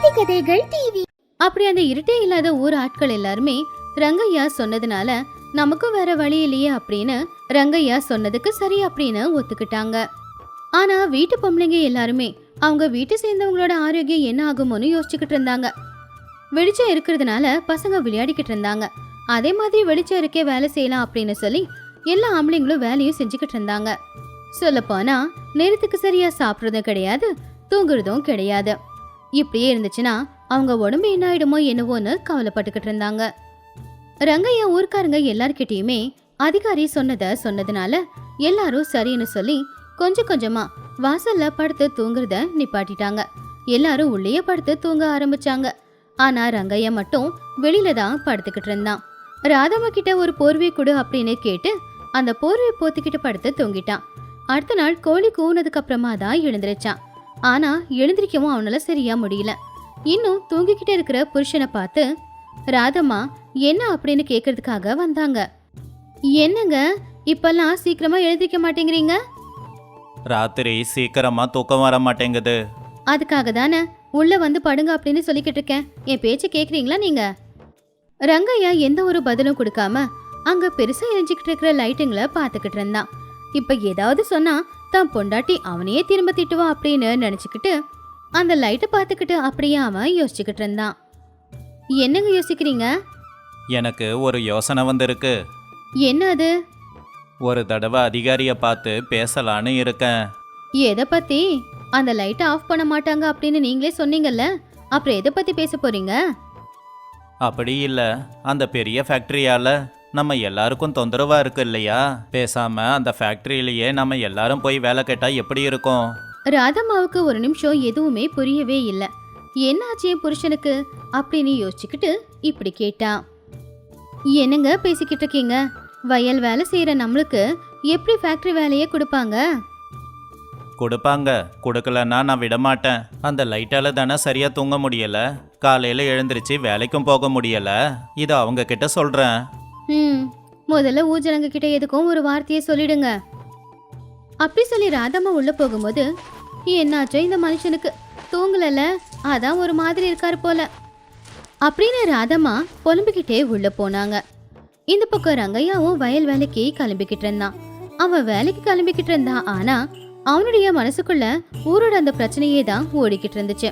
நீதி கதைகள் டிவி அப்படி அந்த இருட்டே இல்லாத ஊர் ஆட்கள் எல்லாருமே ரங்கையா சொன்னதுனால நமக்கும் வேற வழி இல்லையே அப்படின்னு ரங்கையா சொன்னதுக்கு சரி அப்படின்னு ஒத்துக்கிட்டாங்க. ஆனா வீட்டு பொம்பளைங்க எல்லாருமே அவங்க வீட்டை சேர்ந்தவங்களோட ஆரோக்கியம் என்ன ஆகுமோன்னு யோசிச்சுக்கிட்டு இருந்தாங்க. வெளிச்சம் இருக்கிறதுனால பசங்க விளையாடிக்கிட்டு இருந்தாங்க. அதே மாதிரி வெளிச்சம் இருக்கே வேலை செய்யலாம் அப்படின்னு சொல்லி எல்லா ஆம்பளைங்களும் வேலையும் செஞ்சுக்கிட்டு இருந்தாங்க. சொல்லப்போனா நேரத்துக்கு சரியா சாப்பிட்றதும் கிடையாது தூங்குறதும் கிடையாது. இப்படியே இருந்துச்சுன்னா அவங்க உடம்பு என்ன ஆயிடுமோ என்னவோன்னு கவலைப்பட்டுக்கிட்டு இருந்தாங்க. ரங்கையா ஊர்க்காரங்க எல்லார்கிட்டயுமே அதிகாரி சொன்னத சொன்னதுனால எல்லாரும் சரின்னு சொல்லி கொஞ்சம் கொஞ்சமா வாசல்ல படுத்து தூங்குறத நிப்பாட்டிட்டாங்க. எல்லாரும் உள்ளேயே படுத்து தூங்க ஆரம்பிச்சாங்க. ஆனா ரங்கையா மட்டும் வெளியில தான் படுத்துக்கிட்டு இருந்தான். ராதம்மா கிட்ட ஒரு போர்வை கொடு அப்படின்னு கேட்டு அந்த போர்வை போத்துக்கிட்டு படுத்து தூங்கிட்டான். அடுத்த நாள் கோழி கூனதுக்கு அப்புறமா தான் எழுந்திருச்சான். ஆனா எழுந்திரிக்கவும் அவனால சரியா முடியல. இன்னும் தூங்கிக்கிட்டு இருக்கிற புருஷனை பார்த்து ராதம்மா என்ன அப்படின்னு கேக்குறதுக்காக வந்தாங்க. என்னங்க? இப்பெல்லாம் சீக்கிரமா எழுந்திரிக்க மாட்டேங்கிறீங்க? ராத்திரி சீக்கிரமா தூக்கம் வர மாட்டேங்குது. அதுக்காக தானே உள்ள வந்து படுங்க அப்படின்னு சொல்லிக்கிட்டு இருக்கேன். என் பேச்ச கேக்குறீங்களா நீங்க? ரங்கையா எந்த ஒரு பதிலும் கொடுக்காம அங்க பெருசா எரிஞ்சுக்கிட்டு இருக்கிற லைட்டுங்களை பார்த்துக்கிட்டு இருந்தான். இப்ப ஏதாவது சொன்னா தான் பொண்டாட்டி அவனையே திரும்ப திட்டுவா அப்படின்னு நினைச்சுக்கிட்டு அந்த லைட்டை பார்த்துக்கிட்டு அப்படியே அவன் யோசிச்சுக்கிட்டு இருந்தான். என்னங்க யோசிக்கிறீங்க? எனக்கு ஒரு யோசனை வந்திருக்கு. என்ன அது? ஒரு தடவை அதிகாரியை பார்த்து பேசலான்னு இருக்கேன். எதை பத்தி? அந்த லைட்டை ஆஃப் பண்ண மாட்டாங்க அப்படின்னு நீங்களே சொன்னீங்கல்ல அப்புறம் எதை பத்தி பேச போறீங்க? அப்படி இல்லை அந்த பெரிய ஃபேக்ட்ரியால நம்ம எல்லாருக்கும் தொந்தரவா இருக்கு இல்லையா? பேசாம அந்த ஃபேக்ட்ரியிலேயே நம்ம எல்லாரும் போய் வேலை கேட்டா எப்படி இருக்கும்? ராதம்மாவுக்கு ஒரு நிமிஷம் எதுவுமே புரியவே இல்லை. என்னாச்சு என் புருஷனுக்கு? அப்படின்னு யோசிச்சுக்கிட்டு இப்படி கேட்டா. என்னங்க பேசிக்கிட்டு இருக்கீங்க? வயல் வேலை செய்யற நம்மளுக்கு எப்படி ஃபேக்டரி வேலையே கொடுப்பாங்க? கொடுப்பாங்க. கொடுக்கலன்னா நான் விட மாட்டேன் அந்த லைட்டால தானே சரியா தூங்க முடியல. காலையில எழுந்திருச்சு வேலைக்கும் போக முடியல. இதை அவங்க கிட்ட சொல்றேன். ம் முதல்ல ஊஜனங்க கிட்ட எதுக்கும் ஒரு வார்த்தையை சொல்லிடுங்க. அப்படி சொல்லி ராதம்மா உள்ள போகும்போது என்னாச்சோ இந்த மனுஷனுக்கு தூங்கலல அதான் ஒரு மாதிரி இருக்காரு போல. அப்படின்னு ராதம்மா புலம்பிக்கிட்டே உள்ள போனாங்க. இந்த பக்கம் ரங்கையாவும் வயல் வேலைக்கு கிளம்பிக்கிட்டு இருந்தான். அவன் வேலைக்கு கிளம்பிக்கிட்டு இருந்தான் ஆனா அவனுடைய மனசுக்குள்ள ஊரோட அந்த பிரச்சனையே தான் ஓடிக்கிட்டு இருந்துச்சு.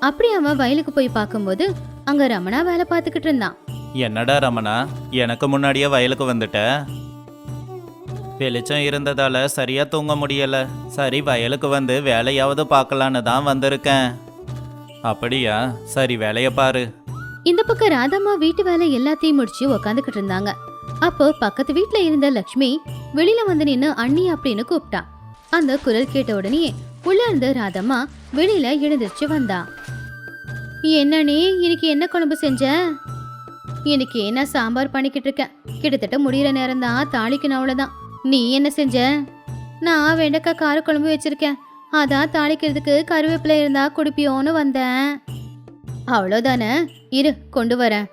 அப்படி அவன் வயலுக்கு போய் பார்க்கும்போது அங்க ரமணா வேலை பார்த்துக்கிட்டு இருந்தான். என்னடா ரமணா எனக்கு முன்னாடியே வயலுக்கு வந்துட்ட? வெளிச்சம் இருந்ததால சரியா தூங்க முடியல. சரி வயலுக்கு வந்து வேலையாவது பார்க்கலான்னு தான் வந்திருக்கேன். அப்படியா? சரி வேலைய பாரு. இந்த பக்கம் ராதம்மா வீட்டு வேலை எல்லாத்தையும் முடிச்சு உக்காந்துக்கிட்டு இருந்தாங்க. அப்போ பக்கத்து வீட்ல இருந்த லக்ஷ்மி வெளியில வந்து நின்னு அண்ணி அப்படின்னு கூப்பிட்டா. அந்த குரல் கேட்ட உடனே உள்ள இருந்த ராதம்மா வெளியில எழுந்திருச்சு வந்தா. என்ன நீ? இன்னைக்கு என்ன குழம்பு செஞ்ச? இன்னைக்கு என்ன சாம்பார் பண்ணிக்கிட்டு இருக்கேன் கிட்டத்தட்ட முடிகிற நேரம் தான் தாளிக்கணும் அவ்வளோதான் நீ என்ன செஞ்ச? நான் வெண்டைக்காய் கார குழம்பு வச்சிருக்கேன். அதான் தாளிக்கிறதுக்கு கருவேப்பிலை இருந்தா குடிப்பியோன்னு வந்தேன். அவ்வளோதானே இரு கொண்டு வரேன்.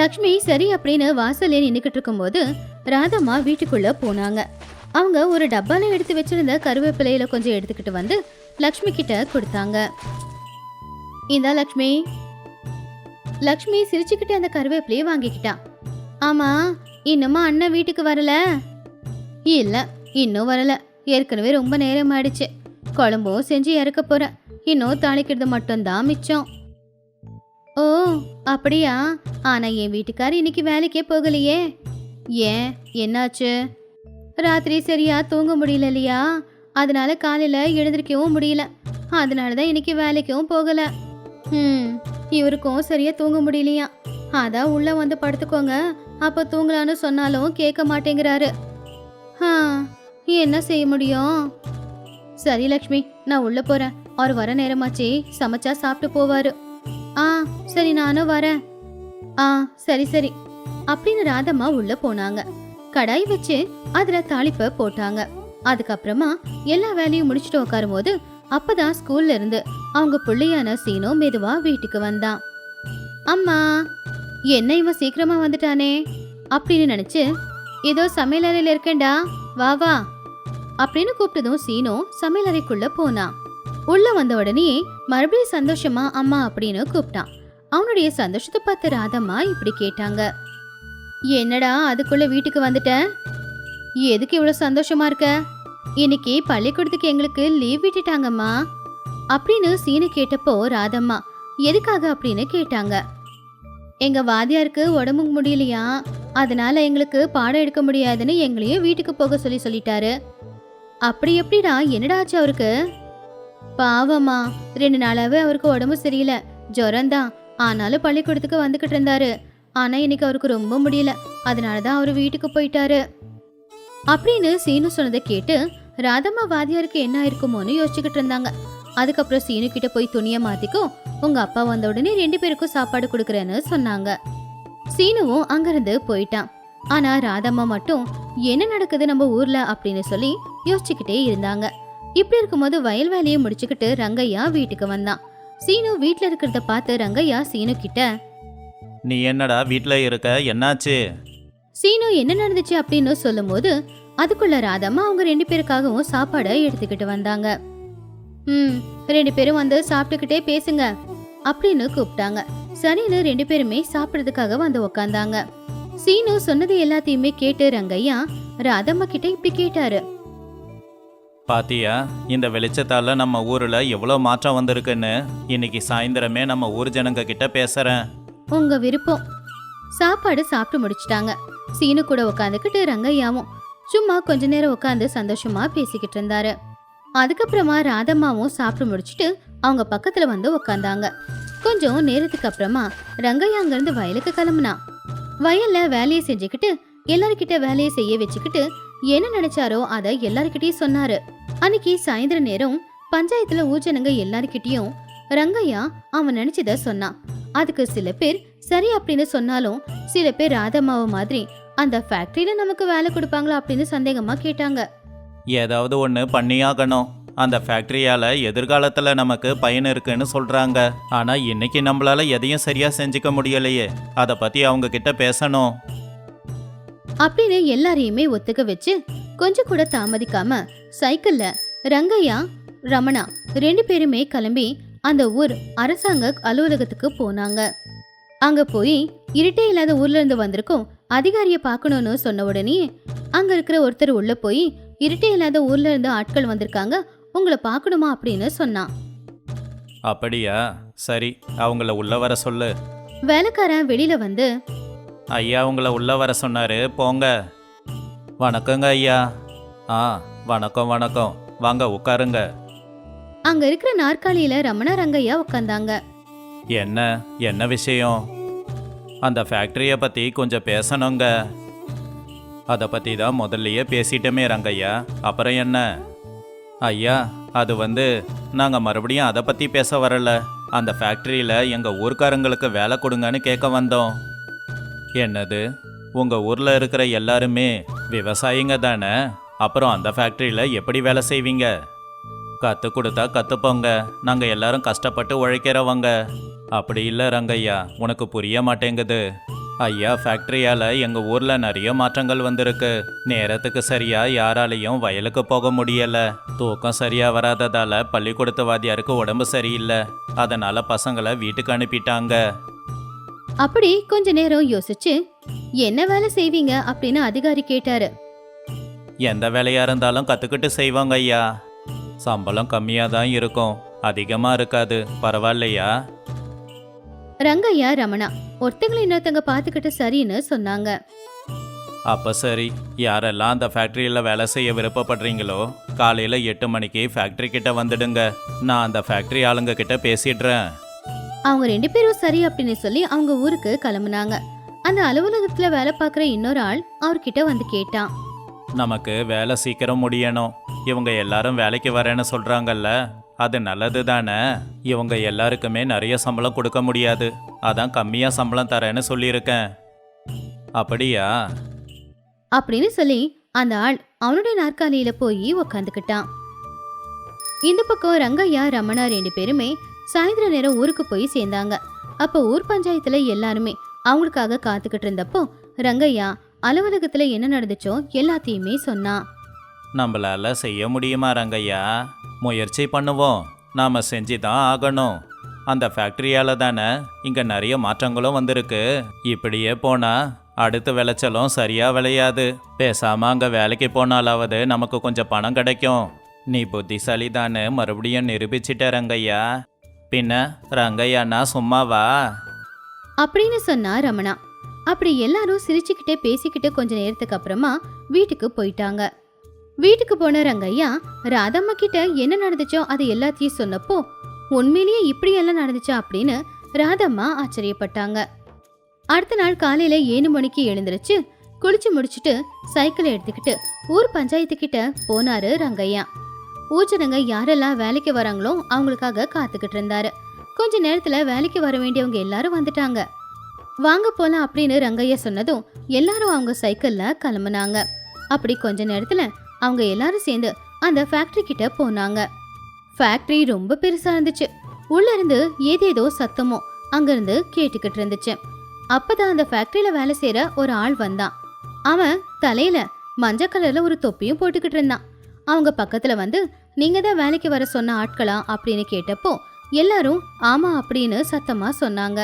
லக்ஷ்மி சரி அப்படின்னு வாசல்ல நின்றுக்கிட்டு இருக்கும்போது ராதம்மா வீட்டுக்குள்ள போனாங்க. அவங்க ஒரு டப்பால எடுத்து வச்சிருந்த கருவேப்பிலையில கொஞ்சம் எடுத்துக்கிட்டு வந்து லக்ஷ்மி கிட்ட கொடுத்தாங்க. இந்தா லக்ஷ்மி. லக்ஷ்மி சிரிச்சுக்கிட்டு அந்த கருவேப்பிலையை வாங்கிக்கிட்டான் ஆமா இன்னுமா அண்ணன் வீட்டுக்கு வரல? இல்ல இன்னும் வரல. ஏற்கனவே ரொம்ப நேரம் ஆயிடுச்சு. குழம்பும் செஞ்சு இறக்க போறேன். இன்னும் தாளிக்கிறது மட்டும்தான் மிச்சம். ஓ அப்படியா? ஆனா என் வீட்டுக்கார் இன்னைக்கு வேலைக்கே போகலையே. ஏன்? என்னாச்சு? ராத்திரி சரியா தூங்க முடியல இல்லையா? அதனால காலையில எழுந்திருக்கவும் முடியல. அதனால தான் இன்னைக்கு வேலைக்கும் போகல. ம் இவருக்கும் சரியா தூங்க முடியலையா? அதான் உள்ள வந்து படுத்துக்கோங்க. அப்ப தூங்கலான்னு சொன்னாலும் கேட்க மாட்டேங்கிறாரு. ஆ என்ன செய்ய முடியும்? சரி லக்ஷ்மி நான் உள்ள போறேன். அவர் வர நேரமாச்சு சமைச்சா சாப்பிட்டு போவாரு. ஆ சரி நானும் வரேன். ஆ சரி சரி. அப்படின்னு ராதம்மா உள்ள போனாங்க. கடாய் வச்சு அதுல தாளிப்ப போட்டாங்க. அதுக்கப்புறமா எல்லா வேலையும் முடிச்சுட்டு உட்காரும்போது அப்பதான் ஸ்கூல்ல இருந்து அவங்க பிள்ளையான சீனோ மெதுவா வீட்டுக்கு வந்தான். அம்மா என்ன இவன் சீக்கிரமா வந்துட்டானே? அப்படின்னு நினைச்சு ஏதோ சமையலறையில இருக்கேன்டா வா வா அப்படின்னு கூப்பிட்டதும் சீனோ சமையலறைக்குள்ள போனான். உள்ள வந்த உடனே மறுபடியும் சந்தோஷமா அம்மா அப்படின்னு கூப்பிட்டான். அவனுடைய சந்தோஷத்தை பார்த்து ராதம்மா இப்படி கேட்டாங்க. என்னடா அதுக்குள்ள வீட்டுக்கு வந்துட்ட? எதுக்கு இவ்வளவு சந்தோஷமா இருக்க? இன்னைக்கு பள்ளிக்கூடத்துக்கு எங்களுக்கு லீவ் விட்டுட்டாங்கம்மா. அப்படின்னு சீனு கேட்டப்போ ராதம்மா எதுக்காக? அப்படின்னு கேட்டாங்க. எங்க வாத்தியாருக்கு உடம்பு முடியலையா? அதனால எங்களுக்கு பாடம் எடுக்க முடியாதுன்னு எங்களையும் வீட்டுக்கு போக சொல்லி சொல்லிட்டாரு. அப்படி எப்படிடா என்னடா ஆச்சு அவருக்கு? பாவம்மா ரெண்டு நாளாவே அவருக்கு உடம்பு சரியில்லை. ஜுரம்தான். ஆனாலும் பள்ளிக்கூடத்துக்கு வந்துகிட்டு இருந்தாரு. ஆனா இன்னைக்கு அவருக்கு ரொம்ப முடியல. அதனாலதான் அவர் வீட்டுக்கு போயிட்டாரு. அப்படின்னு சீனு சொன்னதை கேட்டு ராதம்மா வாத்தியாருக்கு என்ன ஆயிருக்குமோன்னு யோசிச்சுக்கிட்டு இருந்தாங்க. அதுக்கப்புறம் சீனு கிட்ட போய் துணியை மாத்திக்கோ உங்க அப்பா வந்த உடனே ரெண்டு பேருக்கும் சாப்பாடு கொடுக்குறேன்னு சொன்னாங்க. சீனுவும் அங்கிருந்து போயிட்டான். ஆனா ராதம்மா மட்டும் என்ன நடக்குது நம்ம ஊர்ல? அப்படின்னு சொல்லி யோசிச்சுக்கிட்டே இருந்தாங்க. இப்படி இருக்கும்போது வயல் வேலையை முடிச்சுக்கிட்டு ரங்கையா வீட்டுக்கு வந்தான். சீனு வீட்ல இருக்கிறத பார்த்து ரங்கையா சீனு கிட்ட நீ என்னடா வீட்டில் இருக்க? என்னாச்சு? சீனு என்ன நடந்துச்சு? அப்படின்னு சொல்லும்போது அதுக்குள்ள ராதம்மா அவங்க ரெண்டு பேருக்காகவும் சாப்பாடை எடுத்துக்கிட்டு வந்தாங்க. ம் ரெண்டு பேரும் வந்து சாப்பிட்டுக்கிட்டே பேசுங்க அப்படின்னு கூப்பிட்டாங்க. சரின்னு ரெண்டு பேருமே சாப்பிட்றதுக்காக வந்து உக்காந்தாங்க. சீனு சொன்னது எல்லாத்தையுமே கேட்டு ரங்கையா ராதம்மா கிட்ட இப்படி கேட்டாரு. பாத்தியா இந்த வெளிச்சத்தால நம்ம ஊர்ல எவ்வளோ மாற்றம் வந்திருக்குன்னு இன்னைக்கு சாயந்தரமே நம்ம ஊர் ஜனங்க கிட்ட பேசுறேன். உங்க விருப்பம். சாப்பாடு சாப்பிட்டு முடிச்சிட்டாங்க. சீனு கூட உட்காந்துக்கிட்டு ரங்கையாவும் சும்மா கொஞ்ச நேரம் உட்காந்து சந்தோஷமா பேசிக்கிட்டு இருந்தாரு. அதுக்கப்புறமா ராதம்மாவும் சாப்பிட்டு முடிச்சிட்டு அவங்க பக்கத்துல வந்து உட்காந்தாங்க கொஞ்சம் நேரத்துக்கு அப்புறமா ரங்கையா அங்கிருந்து வயலுக்கு கிளம்புனா. வயல்ல வேலையை செஞ்சுக்கிட்டு எல்லார்கிட்ட வேலையை செய்ய வச்சுக்கிட்டு என்ன நினைச்சாரோ அதை எல்லார்கிட்டயும் சொன்னாரு. அன்னைக்கு சாயந்தர நேரம் பஞ்சாயத்துல ஊஜனங்க எல்லார்கிட்டயும் ரங்கையா அவன் நினைச்சத சொன்னான். அதுக்கு சில பேர் சரி அப்படின்னு சொன்னாலும் சில பேர் ராதம்மாவை மாதிரி அந்த ஃபேக்டரியில நமக்கு வேலை கொடுப்பாங்களா அப்படின்னு சந்தேகமா கேட்டாங்க. ஏதாவது ஒன்று பண்ணியாகணும். அந்த ஃபேக்டரியால எதிர்காலத்தில் நமக்கு பயன் இருக்குன்னு சொல்றாங்க. ஆனா இன்னைக்கு நம்மளால எதையும் சரியா செஞ்சுக்க முடியலையே. அதை பத்தி அவங்க கிட்ட பேசணும். அப்படின்னு எல்லாரையுமே ஒத்துக்க வச்சு கொஞ்சம் கூட தாமதிக்காம சைக்கிள்ல ரங்கையா ரமணா ரெண்டு பேருமே கிளம்பி அந்த ஊர் அரசாங்க அலுவலகத்துக்கு போனாங்க. அங்க போய் இருட்டே இல்லாத ஊர்ல இருந்து வந்திருக்கோம் அதிகாரிய பார்க்கணும்னு சொன்ன உடனே அங்க இருக்கிற ஒருத்தர் உள்ள போய் இருட்டே இல்லாத ஊர்ல இருந்து ஆட்கள் வந்திருக்காங்க உங்களை பார்க்கணுமா? அப்படின்னு சொன்னான். அப்படியா? சரி அவங்கள உள்ள வர சொல்லு. வேலைக்காரன் வெளியில வந்து ஐயா உங்களை உள்ள வர சொன்னாரு. போங்க. வணக்கங்க ஐயா. ஆ வணக்கம் வணக்கம். வாங்க உட்காருங்க. அங்க இருக்கிற நாற்காலியில ரமண ரங்கையா உட்காந்தாங்க என்ன? என்ன விஷயம்? அந்த ஃபேக்ட்ரியை பற்றி கொஞ்சம் பேசணுங்க. அதை பற்றி தான் முதல்லையே பேசிட்டோமே ரங்கையா அப்புறம் என்ன? ஐயா அது வந்து நாங்கள் மறுபடியும் அதை பற்றி பேச வரல. அந்த ஃபேக்ட்ரியில் எங்கள் ஊர்க்காரங்களுக்கு வேலை கொடுங்கன்னு கேட்க வந்தோம். என்னது? உங்கள் ஊரில் இருக்கிற எல்லாருமே விவசாயிங்க தானே? அப்புறம் அந்த ஃபேக்ட்ரியில் எப்படி வேலை செய்வீங்க? கற்றுக் கொடுத்தா கற்றுப்போங்க நாங்கள் எல்லாரும் கஷ்டப்பட்டு உழைக்கிறவங்க. அப்படி இல்லை ரங்கையா உனக்கு புரிய மாட்டேங்குது. ஐயா ஃபேக்டரியால் எங்கள் ஊரில் நிறைய மாற்றங்கள் வந்திருக்கு. நேரத்துக்கு சரியா யாராலையும் வயலுக்கு போக முடியல. தூக்கம் சரியா வராததால பள்ளிக்கூடத்து வாத்தியாருக்கு உடம்பு சரியில்லை. அதனால பசங்களை வீட்டுக்கு அனுப்பிட்டாங்க. அப்படி கொஞ்ச நேரம் யோசிச்சு என்ன வேலை செய்வீங்க? அப்படின்னு அதிகாரி கேட்டாரு. எந்த வேலையா இருந்தாலும் கற்றுக்கிட்டு செய்வாங்க ஐயா. சம்பளம் கம்மியாக தான் இருக்கும். அதிகமாக இருக்காது. பரவாயில்லையா? ரங்கையா ரமணா ஒருத்தங்களை இன்னொருத்தங்க பாத்துக்கிட்டு சரின்னு சொன்னாங்க. அப்போ சரி யாரெல்லாம் அந்த ஃபேக்ட்ரியில் வேலை செய்ய விருப்பப்படுறீங்களோ காலையில் எட்டு மணிக்கு ஃபேக்ட்ரி கிட்ட வந்துடுங்க. நான் அந்த ஃபேக்ட்ரி ஆளுங்க கிட்ட பேசிடுறேன். அவங்க ரெண்டு பேரும் சரி அப்படின்னு சொல்லி அவங்க ஊருக்கு கிளம்புனாங்க. அந்த அலுவலகத்துல வேலை பார்க்குற இன்னொரு ஆள் அவர்கிட்ட வந்து கேட்டான். நமக்கு வேலை சீக்கிரம் முடியணும். இவங்க எல்லாரும் வேலைக்கு வரேன்னு சொல்கிறாங்கல்ல அது நல்லது தானே இவங்க எல்லாருக்குமே நிறைய சம்பளம் கொடுக்க முடியாது. அதான் கம்மியாக சம்பளம் தரேன்னு சொல்லியிருக்கேன். அப்படியா? அப்படின்னு சொல்லி அந்த ஆள் அவனுடைய நாற்காலியில போய் உக்காந்துக்கிட்டான். இந்த பக்கம் ரங்கையா ரமணா ரெண்டு பேருமே சாயந்தர நேரம் ஊருக்கு போய் சேர்ந்தாங்க. அப்போ ஊர் பஞ்சாயத்துல எல்லாருமே அவங்களுக்காக காத்துக்கிட்டு இருந்தப்போ ரங்கையா அலுவலகத்துல என்ன நடந்துச்சோ எல்லாத்தையுமே சொன்னான் நம்மளால செய்ய முடியுமா ரங்கையா? முயற்சி பண்ணுவோம். நாம் செஞ்சு தான் ஆகணும். அந்த ஃபேக்ட்ரியால தானே இங்கே நிறைய மாற்றங்களும் வந்திருக்கு. இப்படியே போனால் அடுத்த விளைச்சலும் சரியா விளையாது. பேசாம அங்கே வேலைக்கு போனாலாவது நமக்கு கொஞ்சம் பணம் கிடைக்கும். நீ புத்திசாலி தானே மறுபடியும் நிரூபிச்சிட்ட ரங்கையா. பின்ன ரங்கையானா சும்மாவா? அப்படின்னு சொன்னா ரமணா. அப்படி எல்லாரும் சிரிச்சுக்கிட்டே பேசிக்கிட்டு கொஞ்ச நேரத்துக்கு அப்புறமா வீட்டுக்கு போயிட்டாங்க. வீட்டுக்கு போன ரங்கையா ராதம்மா கிட்ட என்ன நடந்துச்சோ அது எல்லாத்தையும் சொன்னப்போ உண்மையிலேயே இப்படி எல்லாம் நடந்துச்சா? அப்படின்னு ராதம்மா ஆச்சரியப்பட்டாங்க. அடுத்த நாள் காலையில ஏழு மணிக்கு எழுந்திருச்சு குளிச்சு முடிச்சுட்டு சைக்கிளை எடுத்துக்கிட்டு ஊர் பஞ்சாயத்து கிட்ட போனாரு ரங்கையா. ஊச்சனங்க யாரெல்லாம் வேலைக்கு வராங்களோ அவங்களுக்காக காத்துக்கிட்டு இருந்தாரு. கொஞ்ச நேரத்துல வேலைக்கு வர வேண்டியவங்க எல்லாரும் வந்துட்டாங்க. வாங்க போலாம் அப்படின்னு ரங்கையா சொன்னதும் எல்லாரும் அவங்க சைக்கிள்ல கிளம்புனாங்க. அப்படி கொஞ்ச நேரத்துல அவங்க எல்லாரும் சேர்ந்து அந்த ஃபேக்டரி கிட்ட போனாங்க. ஃபேக்டரி ரொம்ப பெருசா இருந்துச்சு. உள்ள இருந்து ஏதேதோ சத்தமோ அங்கிருந்து கேட்டுக்கிட்டு இருந்துச்சு. அப்பதான் அந்த ஃபேக்டரியில வேலை செய்யற ஒரு ஆள் வந்தான். அவன் தலையில மஞ்சள் கலர்ல ஒரு தொப்பியும் போட்டுக்கிட்டு இருந்தான். அவங்க பக்கத்துல வந்து நீங்க தான் வேலைக்கு வர சொன்ன ஆட்களா? அப்படின்னு கேட்டப்போ எல்லாரும் ஆமா அப்படின்னு சத்தமா சொன்னாங்க.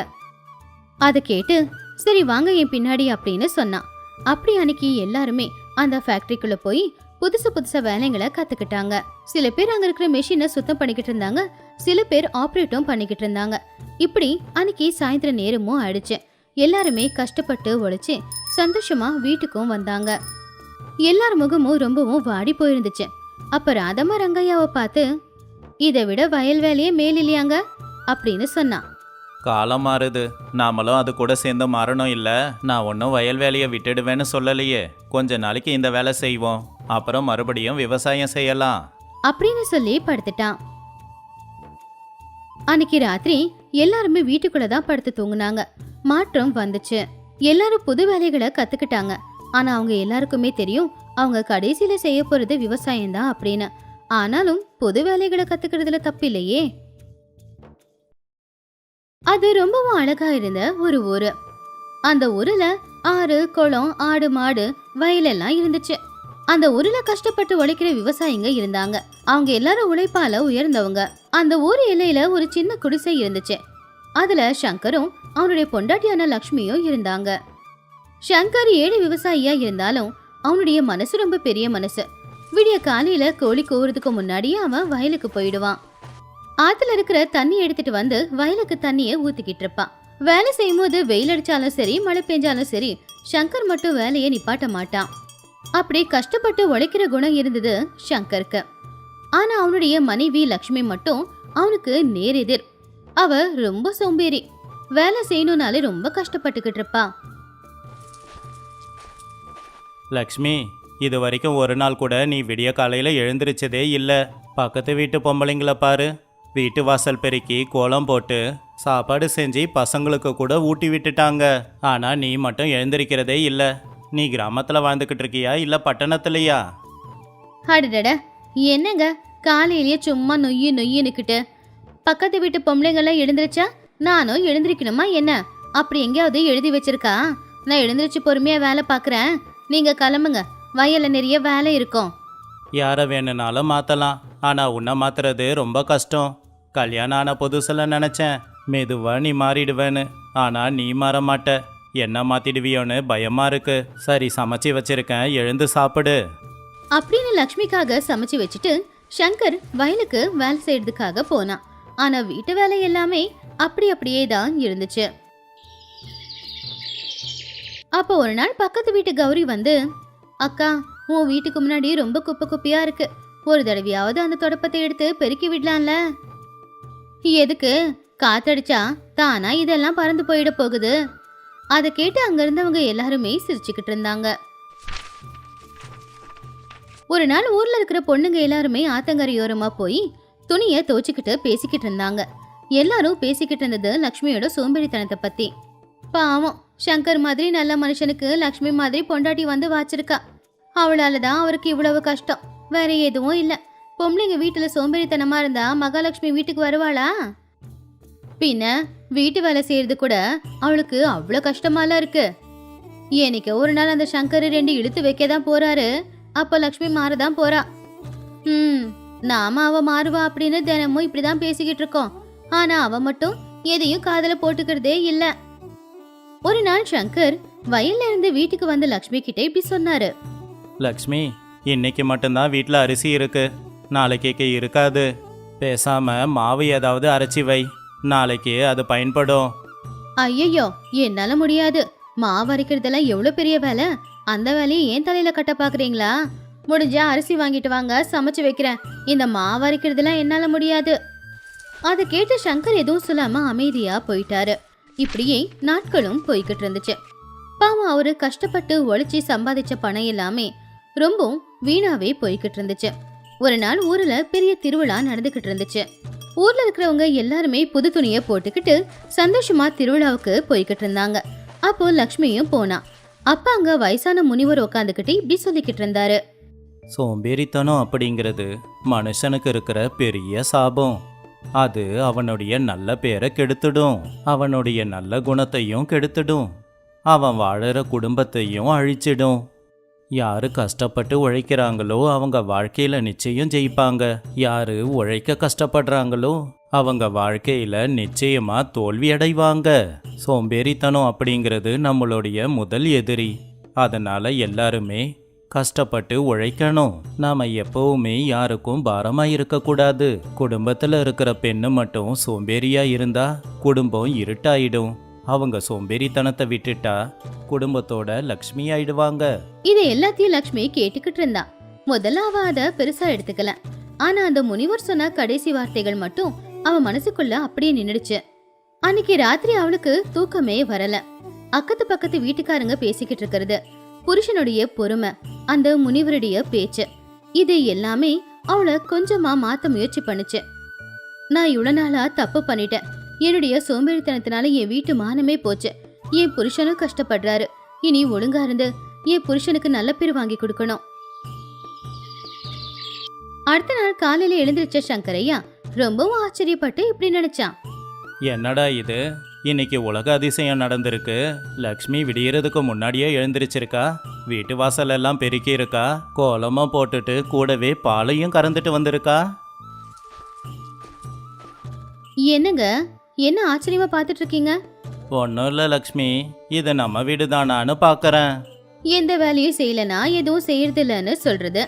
அதை கேட்டு சரி வாங்க என் பின்னாடி அப்படின்னு சொன்னான். அப்படி அன்னைக்கு எல்லாருமே அந்த ஃபேக்டரிக்குள்ள போய் புதுசு புதுசா வேலைங்களை கத்துக்கிட்டாங்க. சில பேர் அங்க இருக்கிற மெஷினை சுத்தம் பண்ணிக்கிட்டு இருந்தாங்க. சில பேர் ஆப்ரேட்டும் பண்ணிக்கிட்டு இருந்தாங்க. இப்படி அன்னைக்கு சாயந்தர நேரமும் ஆயிடுச்சு. எல்லாருமே கஷ்டப்பட்டு உழைச்சு சந்தோஷமா வீட்டுக்கும் வந்தாங்க. எல்லார் முகமும் ரொம்பவும் வாடி போயிருந்துச்சு. அப்ப ராதம்மா ரங்கையாவை பார்த்து இதை விட வயல் வேலையே மேல் இல்லையாங்க அப்படின்னு சொன்னான். காலம் மாறுது. நாமளும் அது கூட சேர்ந்து மாறணும் இல்லை? நான் ஒன்றும் வயல் வேலையை விட்டுடுவேன்னு சொல்லலையே. கொஞ்ச நாளைக்கு இந்த வேலை செய்வோம். அப்புறம் மறுபடியும் விவசாயம் செய்யலாம். அப்படின்னு சொல்லி படுத்துட்டான். அன்னைக்கு ராத்திரி எல்லாருமே வீட்டுக்குள்ள தான் படுத்து தூங்குனாங்க. மாற்றம் வந்துச்சு. எல்லாரும் புது வேலைகளை கத்துக்கிட்டாங்க. ஆனா அவங்க எல்லாருக்குமே தெரியும் அவங்க கடைசியில செய்ய போறது விவசாயம் தான் அப்படின்னு. ஆனாலும் புது வேலைகளை கத்துக்கிறதுல தப்பில்லையே அது ரொம்பவும் அழகா இருந்த ஒரு ஊரு. அந்த ஊர்ல ஆறு குளம் ஆடு மாடு வயலெல்லாம் இருந்துச்சு. அந்த ஊர்ல கஷ்டப்பட்டு உழைக்கிற விவசாயிங்க இருந்தாங்க. அவங்க எல்லாரும் உழைப்பால உயர்ந்தவங்க. அந்த ஊர் எல்லையில ஒரு சின்ன குடிசை இருந்துச்சு. அதுல சங்கரும் அவனுடைய பொண்டாட்டியான லக்ஷ்மியும் இருந்தாங்க. சங்கர் ஏழு விவசாயியா இருந்தாலும் அவனுடைய மனசு ரொம்ப பெரிய மனசு. விடிய காலையில கோழி கூவுறதுக்கு முன்னாடியே அவன் வயலுக்கு போயிடுவான். ஆத்துல இருக்கிற தண்ணி எடுத்துட்டு வந்து வயலுக்கு தண்ணிய ஊத்திக்கிட்டு இருப்பான் வேலை செய்யும்போது வெயில் அடிச்சாலும் சரி மழை பெஞ்சாலும் சரி சங்கர் மட்டும் வேலையை நிப்பாட்ட மாட்டான். அப்படி கஷ்டப்பட்டு உழைக்கிற குணம் இருந்தது சங்கருக்கு. ஆனா அவனுடைய மனைவி லக்ஷ்மி மட்டும் அவனுக்கு நேரெதிர். அவ ரொம்ப சோம்பேறி. வேலை செய்யணும்னாலே ரொம்ப கஷ்டப்பட்டுக்கிட்டு இருப்பா. லக்ஷ்மி இது வரைக்கும் ஒரு நாள் கூட நீ விடிய காலையில் எழுந்திருச்சதே இல்லை. பக்கத்து வீட்டு பொம்பளைங்களை பாரு. வீட்டு வாசல் பெருக்கி கோலம் போட்டு சாப்பாடு செஞ்சு பசங்களுக்கு கூட ஊட்டி விட்டுட்டாங்க. ஆனால் நீ மட்டும் எழுந்திருக்கிறதே இல்லை. நீ கிராமத்தில் வாழ்ந்துக்கிட்டு இருக்கியா? இல்லை பட்டணத்துலையா? அடடட. என்னங்க? காலையிலேயே சும்மா நொய்யு நொய்யுன்னுக்கிட்டு பக்கத்து வீட்டு பொம்பளைங்கெல்லாம் எழுந்திருச்சா? நானும் எழுந்திருக்கணுமா என்ன? அப்படி எங்கேயாவது எழுதி வச்சிருக்கா? நான் எழுந்திருச்சு பொறுமையாக வேலை பார்க்குறேன். நீங்கள் கிளம்புங்க. வயலில் நிறைய வேலை இருக்கும். யாரை வேணும்னாலும் மாற்றலாம் ஆனால் உன்னை மாற்றுறது ரொம்ப கஷ்டம். கல்யாணம் ஆன புதுசில் நினச்சேன். மெதுவாக நீ மாறிடுவேன்னு. ஆனால் நீ மாற மாட்ட. என்ன மாற்றிடுவியோன்னு பயமாக இருக்கு. சரி சமைச்சு வச்சிருக்கேன். எழுந்து சாப்பிடு. அப்படின்னு லக்ஷ்மிக்காக சமைச்சு வச்சுட்டு சங்கர் வயலுக்கு வேலை செய்யறதுக்காக போனான். ஆனா வீட்டு வேலை எல்லாமே அப்படி அப்படியே தான் இருந்துச்சு. அப்போ ஒரு நாள் பக்கத்து வீட்டு கௌரி வந்து அக்கா உன் வீட்டுக்கு முன்னாடி ரொம்ப குப்பை குப்பையா இருக்கு. ஒரு தடவையாவது அந்த தொடப்பத்தை எடுத்து பெருக்கி விடலாம்ல. எதுக்கு? காத்தடிச்சா தானா இதெல்லாம் பறந்து போயிட போகுது. அதை கேட்டு அங்கிருந்தவங்க எல்லாருமே சிரிச்சுக்கிட்டு இருந்தாங்க. ஒரு நாள் ஊர்ல இருக்கிற பொண்ணுங்க எல்லாருமே ஆத்தங்கரையோரமா போய் துணியை துவச்சிக்கிட்டு பேசிக்கிட்டு இருந்தாங்க. எல்லாரும் பேசிக்கிட்டு இருந்தது லக்ஷ்மியோட சோம்பேறித்தனத்தை பத்தி. பாவம் சங்கர் மாதிரி நல்ல மனுஷனுக்கு லக்ஷ்மி மாதிரி பொண்டாட்டி வந்து வாச்சிருக்கா. அவளால தான் அவருக்கு இவ்வளவு கஷ்டம். வேற எதுவும் இல்லை. பொம்பளைங்க வீட்டுல சோம்பேறித்தனமா இருந்தா மகாலட்சுமி வீட்டுக்கு வருவாளா? பின்ன வீட்டு வேலை செய்யறது கூட அவளுக்கு அவ்வளோ கஷ்டமாலாம் இருக்கு. எனக்கு ஒரு நாள் அந்த சங்கர் ரெண்டு இழுத்து வைக்க தான் போறாரு. அப்ப லக்ஷ்மி மாறதான் போறா. ம் நாம அவ மாறுவா அப்படின்னு தினமும் இப்படிதான் பேசிக்கிட்டு இருக்கோம். ஆனா அவ மட்டும் எதையும் காதல போட்டுக்கிறதே இல்ல. ஒரு நாள் சங்கர் வயல்ல இருந்து வீட்டுக்கு வந்த லக்ஷ்மி கிட்ட இப்படி சொன்னாரு. லக்ஷ்மி இன்னைக்கு மட்டும்தான் வீட்டில் அரிசி இருக்கு. நாளைக்கு இருக்காது. பேசாம மாவு ஏதாவது அரைச்சி வை. நாளைக்கு அது பயன்படும். ஐயோ என்னால முடியாது. மாவு அரைக்கிறதெல்லாம் எவ்வளவு பெரிய வேலை? அந்த வேலையை ஏன் தலையில கட்ட பாக்குறீங்களா? முடிஞ்சா அரிசி வாங்கிட்டு வாங்க சமைச்சு வைக்கிறேன். இந்த மாவு அரைக்கிறதெல்லாம் என்னால முடியாது. அதை கேட்டு சங்கர் எதுவும் சொல்லாம அமைதியா போயிட்டாரு. இப்படியே நாட்களும் போய்கிட்டு இருந்துச்சு. பாவம் அவரு கஷ்டப்பட்டு ஒழிச்சு சம்பாதிச்ச பணம் எல்லாமே ரொம்பவும் வீணாவே போய்கிட்டு இருந்துச்சு ஒரு நாள் ஊர்ல பெரிய திருவிழா நடந்துகிட்டு இருந்துச்சு ஊர்ல இருக்கிறவங்க எல்லாருமே புது துணியை போட்டுக்கிட்டு சந்தோஷமா திருவிழாவுக்கு போய்கிட்டு இருந்தாங்க அப்போ லக்ஷ்மியும் போனா. அப்ப அங்க வயசான முனிவர் உட்காந்துக்கிட்டு இப்படி சொல்லிக்கிட்டு இருந்தாரு சோம்பேறித்தனம் அப்படிங்கிறது மனுஷனுக்கு இருக்கிற பெரிய சாபம். அது அவனுடைய நல்ல பேரை கெடுத்துடும். அவனுடைய நல்ல குணத்தையும் கெடுத்துடும். அவன் வாழற குடும்பத்தையும் அழிச்சிடும். யாரு கஷ்டப்பட்டு உழைக்கிறாங்களோ அவங்க வாழ்க்கையில நிச்சயம் ஜெயிப்பாங்க. யாரு உழைக்க கஷ்டப்படுறாங்களோ அவங்க வாழ்க்கையில நிச்சயமா தோல்வி அடைவாங்க. சோம்பேறித்தனம் அப்படிங்கிறது நம்மளுடைய முதல் எதிரி. அதனால எல்லாருமே கஷ்டப்பட்டு உழைக்கணும். நாம எப்பவுமே யாருக்கும் பாரமா இருக்கக்கூடாது. குடும்பத்துல இருக்கிற பெண்ணு மட்டும் சோம்பேறியா இருந்தா குடும்பம் இருட்டாயிடும். அவங்க சோம்பேறித்தனத்தை விட்டுட்டா குடும்பத்தோட லக்ஷ்மி ஆயிடுவாங்க. இதை எல்லாத்தையும் லக்ஷ்மி கேட்டுக்கிட்டு இருந்தா. முதல்ல அவ அத பெருசா எடுத்துக்கல. ஆனா அந்த முனிவர் சொன்ன கடைசி வார்த்தைகள் மட்டும் அவ மனசுக்குள்ள அப்படியே நின்னுடுச்சு. அன்னைக்கு ராத்திரி அவளுக்கு தூக்கமே வரல. அக்கத்து பக்கத்து வீட்டுக்காரங்க பேசிக்கிட்டு இருக்கிறது. புருஷனுடைய பொறுமை அந்த முனிவருடைய பேச்சு இது எல்லாமே அவளை கொஞ்சமா மாத்த முயற்சி பண்ணுச்சு. நான் இவ்வளவு நாளா தப்பு பண்ணிட்டேன். என்னுடைய சோம்பேறித்தனத்தினால என் வீட்டு மானமே போச்சு. என் புருஷனும் கஷ்டப்படுறாரு. இனி ஒழுங்கா இருந்து என் புருஷனுக்கு நல்ல பேர் வாங்கி கொடுக்கணும். அடுத்த நாள் காலையில எழுந்திருச்ச சங்கரையா ரொம்பவும் ஆச்சரியப்பட்டு இப்படி நினைச்சான். என்னடா இது? இன்னைக்கு உலக அதிசயம் நடந்திருக்கு. லக்ஷ்மி விடியறதுக்கு முன்னாடியே எழுந்திருச்சிருக்கா. வீட்டு வாசல் எல்லாம் பெருக்கி இருக்கா கோலமும் போட்டுட்டு கூடவே பாலையும் கறந்துட்டு வந்திருக்கா. என்னங்க? என்ன ஆச்சரியமா பார்த்துட்டு இருக்கீங்க ஒன்றும் இல்லை லக்ஷ்மி. இது நம்ம வீடு தானான்னு பார்க்கறேன் எந்த வேலையும் செய்யலனா எதுவும் செய்யறது இல்லைன்னு சொல்றது.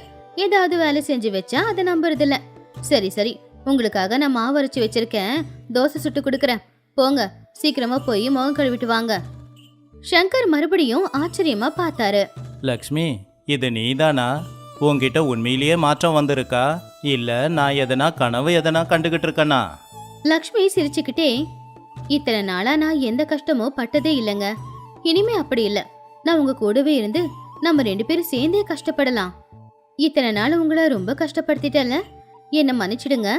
ஏதாவது வேலை செஞ்சு வச்சா அதை நம்புறது இல்ல சரி சரி. உங்களுக்காக நான் மாவு அரைச்சு வச்சிருக்கேன். தோசை சுட்டு கொடுக்கறேன். போங்க. சீக்கிரமா போய் முகம் கழுவிட்டு வாங்க. சங்கர் மறுபடியும் ஆச்சரியமா பார்த்தாரு. லக்ஷ்மி இது நீதானா? உன்கிட்ட உண்மையிலேயே மாற்றம் வந்திருக்கா? இல்லை நான் எதனா கனவு எதனா கண்டுகிட்டு இருக்கேனா? லக்ஷ்மி சிரிச்சுக்கிட்டே இத்தனை நாளா நான் எந்த கஷ்டமும் பட்டதே இல்லைங்க. இனிமே அப்படி இல்ல. நான் உங்க கூடவே இருந்து நம்ம ரெண்டு பேரும் சேர்ந்தே கஷ்டப்படலாம். இத்தனை நாள் உங்களை ரொம்ப கஷ்டப்படுத்திட்டல என்ன மன்னிச்சிடுங்க.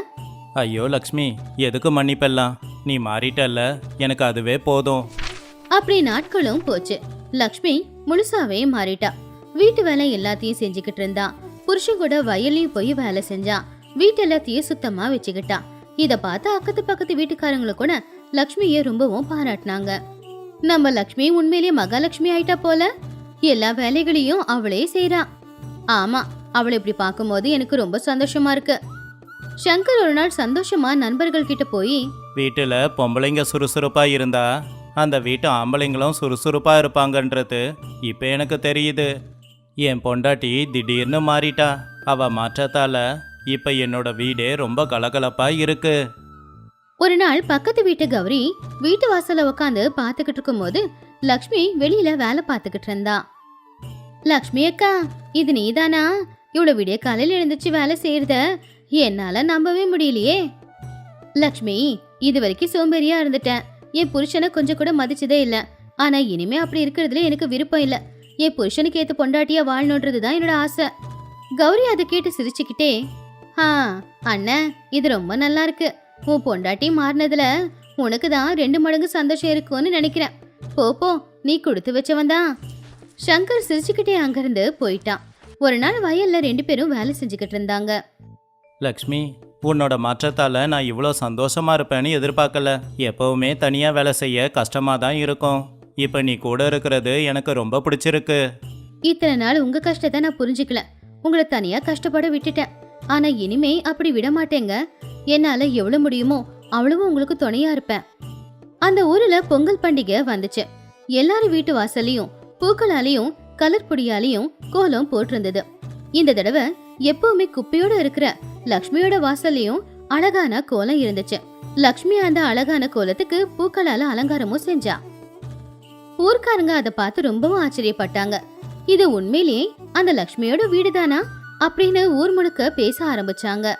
ஐயோ லக்ஷ்மி எதுக்கு மன்னிப்பெல்லாம்? நீ மாறிட்டல்ல. எனக்கு அதுவே போதும். அப்படி நாட்களும் போச்சு. லக்ஷ்மி முழுசாவே மாறிட்டா. வீட்டு வேலை எல்லாத்தையும் செஞ்சுக்கிட்டு இருந்தா. புருஷன் கூட வயல்லையும் போய் வேலை செஞ்சா. வீட்டு எல்லாத்தையும் சுத்தமா வச்சுக்கிட்டா. இத பார்த்து அக்கத்து பக்கத்து வீட்டுக்காரங்களும் கூட லக்ஷ்மிய ரொம்பவும் பாராட்டினாங்க. நம்ம லக்ஷ்மி உண்மையிலேயே மகாலட்சுமி ஆயிட்டா போல? எல்லா வேலைகளையும் அவளே செய்றா. ஆமா அவளை இப்படி பார்க்கும்போது எனக்கு ரொம்ப சந்தோஷமா இருக்கு. சங்கர் ஒரு நாள் சந்தோஷமா நண்பர்கள் கிட்ட போய் வீட்டில் பொம்பளைங்க சுறுசுறுப்பா இருந்தா அந்த வீட்டு ஆம்பளைங்களும் சுறுசுறுப்பா இருப்பாங்கன்றது இப்போ எனக்கு தெரியுது. என் பொண்டாட்டி திடீர்னு மாறிட்டா. அவ மாற்றத்தால இப்போ என்னோட வீடே ரொம்ப கலகலப்பா இருக்கு. ஒரு நாள் பக்கத்து வீட்டு கௌரி வீட்டு வாசல்ல உட்காந்து பாத்துக்கிட்டு இருக்கும்போது லக்ஷ்மி வெளியில வேலை பார்த்துக்கிட்டு இருந்தா. லக்ஷ்மி அக்கா இது நீதானா? இவ்வளவு விடிய காலையில் எழுந்துச்சு வேலை செய்யறத என்னால நம்பவே முடியலையே. லக்ஷ்மி இது வரைக்கும் சோம்பேறியா இருந்துட்டேன். என் புருஷனை கொஞ்சம் கூட மதிச்சதே இல்ல. ஆனா இனிமே அப்படி இருக்கிறதுல எனக்கு விருப்பம் இல்ல. என் புருஷனுக்கு ஏத்த பொண்டாட்டியா வாழணுன்றது தான் என்னோட ஆசை. கௌரி அதை கேட்டு சிரிச்சுக்கிட்டே ஆ அண்ணன் இது ரொம்ப நல்லா இருக்கு உன் பொண்டாட்டி மாறினதுல உனக்கு தான் ரெண்டு மடங்கு சந்தோஷம் இருக்கும்னு நினைக்கிறேன். போ போ நீ கொடுத்து வச்சவன் தான். சங்கர் சிரிச்சுக்கிட்டே அங்கிருந்து போயிட்டான். ஒரு நாள் வயல்ல ரெண்டு பேரும் வேலை செஞ்சுக்கிட்டு இருந்தாங்க. லக்ஷ்மி உன்னோட மாற்றத்தால நான் இவ்வளோ சந்தோஷமா இருப்பேன்னு எதிர்பார்க்கல. எப்பவுமே தனியாக வேலை செய்ய கஷ்டமாக தான் இருக்கும். இப்போ நீ கூட இருக்கிறது எனக்கு ரொம்ப பிடிச்சிருக்கு. இத்தனை நாள் உங்க கஷ்டத்தை நான் புரிஞ்சுக்கல. உங்களை தனியா கஷ்டப்பட விட்டுட்டேன். ஆனா இனிமே அப்படி விட மாட்டேங்க என்னால எவ்வளவு முடியுமோ அவ்வளவு உங்களுக்கு துணையா இருப்பேன். அந்த ஊர்ல பொங்கல் பண்டிகை வந்துச்சு. எல்லாரும் வீட்டு வாசலையும் பூக்களாலையும் கலர் பொடியாலையும் கோலம் போட்டிருந்தது. இந்த தடவை எப்பவுமே குப்பையோட இருக்கிற லக்ஷ்மியோட வாசல்லையும் அழகான கோலம் இருந்துச்சு. லக்ஷ்மி அந்த அழகான கோலத்துக்கு பூக்களால அலங்காரமும் செஞ்சா. ஊர்க்காரங்க அதை பார்த்து ரொம்பவும் ஆச்சரியப்பட்டாங்க. இது உண்மையிலேயே அந்த லக்ஷ்மியோட வீடுதானா? அப்படின்னு ஊர் முழுக்க பேச ஆரம்பிச்சாங்க.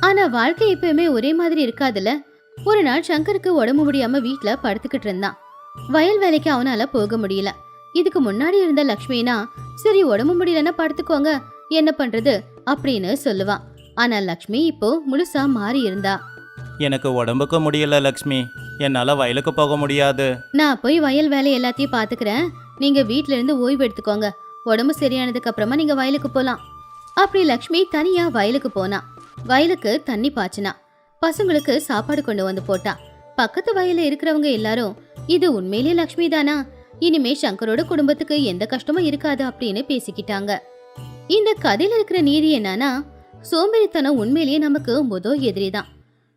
ஆனா வாழ்க்கை எப்பயுமே ஒரே மாதிரி இருக்காதுல்ல? ஒரு நாள் சங்கருக்கு உடம்பு முடியாம வீட்ல படுத்துக்கிட்டு இருந்தான். வயல் வேலைக்கு அவனால போக முடியல. இதுக்கு முன்னாடி இருந்த லக்ஷ்மினா சரி உடம்பு முடியலன்னா படுத்துக்கோங்க. என்ன பண்றது? அப்படின்னு சொல்லுவான். ஆனா லக்ஷ்மி இப்போ முழுசா மாறி இருந்தா. எனக்கு உடம்புக்கு முடியல லக்ஷ்மி. என்னால் வயலுக்கு போக முடியாது. நான் போய் வயல் வேலை எல்லாத்தையும் பாத்துக்கிறேன். நீங்க வீட்ல இருந்து ஓய்வு எடுத்துக்கோங்க. உடம்பு சரியானதுக்கு அப்புறமா நீங்க வயலுக்கு போலாம். அப்படி லக்ஷ்மி தனியா வயலுக்கு போனா. வயலுக்கு தண்ணி பாய்ச்சினா. பசங்களுக்கு சாப்பாடு கொண்டு வந்து போட்டா. பக்கத்து வயல்ல இருக்கிறவங்க எல்லாரும் இது உண்மையிலேயே லக்ஷ்மி தானா? இனிமே சங்கரோட குடும்பத்துக்கு எந்த கஷ்டமும் இருக்காது அப்படின்னு பேசிக்கிட்டாங்க. இந்த கதையில இருக்கிற நீதி என்னன்னா சோம்பேறித்தனம் உண்மையிலேயே நமக்கு முதோ எதிரி தான்.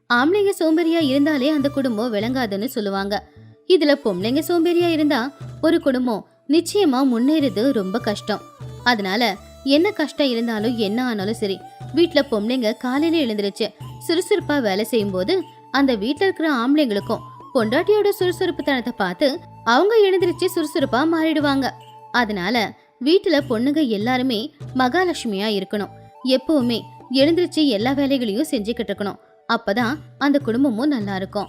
ஆம்பளைங்க சோம்பேறியா இருந்தாலே அந்த குடும்பம் விளங்காதுன்னு சொல்லுவாங்க. இதுல பொம்பளைங்க சோம்பேறியா இருந்தா ஒரு குடும்பம் நிச்சயமா முன்னேறது ரொம்ப கஷ்டம். அதனால என்ன கஷ்டம் இருந்தாலும் என்ன ஆனாலும் சரி வீட்டில் பொம்பளைங்க காலையில எழுந்திருச்சு சுறுசுறுப்பாக வேலை செய்யும்போது அந்த வீட்டில் இருக்கிற ஆம்பளைங்களுக்கும் பொண்டாட்டியோட சுறுசுறுப்பு தனத்தை பார்த்து அவங்க எழுந்திருச்சு சுறுசுறுப்பா மாறிடுவாங்க. அதனால வீட்டுல பொண்ணுங்க எல்லாருமே மகாலட்சுமியா இருக்கணும். எப்பவுமே எழுந்திருச்சு எல்லா வேலைகளையும் செஞ்சுக்கிட்டு இருக்கணும். அப்பதான் அந்த குடும்பமும் நல்லா இருக்கும்.